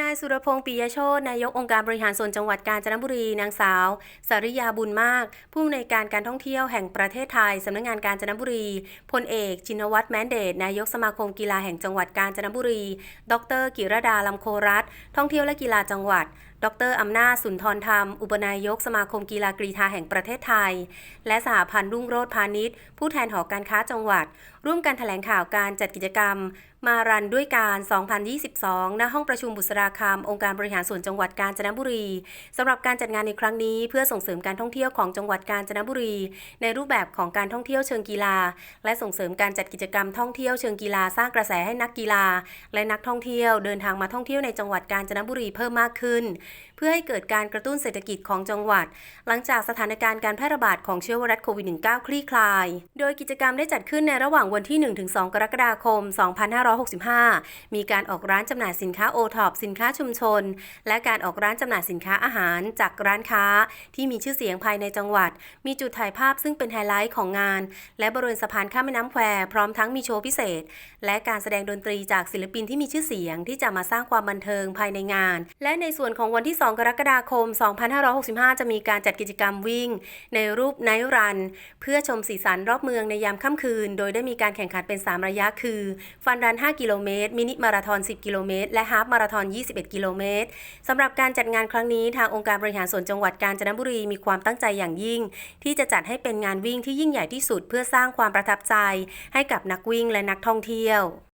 นายสุรพงษ์ปิยโชตนายกองค์การบริหารส่วนจังหวัดกาญจนบุรี นางสาว สริยาบุญมาก ผู้อำนวยการการท่องเที่ยวแห่งประเทศไทย สำนักงานกาญจนบุรี พลเอก จินวัฒน์แมนเดต นายกสมาคมกีฬาแห่งจังหวัดกาญจนบุรี ดร กิรดาลำโครัตท่องเที่ยวและกีฬาจังหวัดดรอำนาจสุนทรธรรม อุปนายกสมาคมกีฬากรีฑาแห่งประเทศไทย และสหพันธ์รุ่งโรจน์พาณิชย์ ผู้แทนหอการค้าจังหวัด ร่วมกันแถลงข่าวการจัดกิจกรรม มารันด้วยการ 2022 ณ ห้องประชุมบุษราคาม องค์การบริหารส่วนจังหวัดกาญจนบุรีสำหรับการจัดงานในครั้งนี้ เพื่อส่งเสริมการท่องเที่ยวของจังหวัดกาญจนบุรี ในรูปแบบของการท่องเที่ยวเชิงกีฬา และส่งเสริมการจัดกิจกรรมท่องเที่ยวเชิงกีฬาสร้างกระแสให้นักกีฬา และนักท่องเที่ยวเดินทางมาท่องเที่ยวในจังหวัดกาญจนบุรีเพิ่มมากขึ้นเพื่อให้เกิดการกระตุ้นเศรษฐกิจของจังหวัด หลังจากสถานการณ์การแพร่ระบาดของเชื้อไวรัสโควิด -19 คลี่คลาย โดยกิจกรรมได้จัดขึ้นในระหว่างวันที่ 1-2 กรกฎาคม 2565 มีการออกร้านจำหน่ายสินค้าโอท็อปสินค้าชุมชน และการออกร้านจำหน่ายสินค้าอาหารจากร้านค้า ที่มีชื่อเสียงภายในจังหวัด มีจุดถ่ายภาพซึ่งเป็นไฮไลท์ของงาน และบริเวณสะพานข้ามแม่น้ำแควพร้อมทั้งมีโชว์พิเศษ และการแสดงดนตรีจากศิลปินที่มีชื่อเสียงที่จะมาสร้างความบันเทิงภายในงาน และในส่วนของวันที่ 2 กรกฎาคม 2565 จะมีการจัดกิจกรรมวิ่ง ในรูปไนท์รัน เพื่อชมสีสันรอบเมืองในยามค่ำคืน โดยได้มีการแข่งขันเป็น 3 ระยะคือ ฟันรัน 5 กิโลเมตร มินิมาราธอน 10 กิโลเมตร และฮาฟมาราธอน 21 กิโลเมตรสำหรับการจัดงานครั้งนี้ทางองค์การบริหารส่วนจังหวัดกาญจนบุรีมีความตั้งใจอย่างยิ่ง ที่จะจัดให้เป็นงานวิ่งที่ยิ่งใหญ่ที่สุด เพื่อสร้างความประทับใจ ให้กับนักวิ่งและนักท่องเที่ยว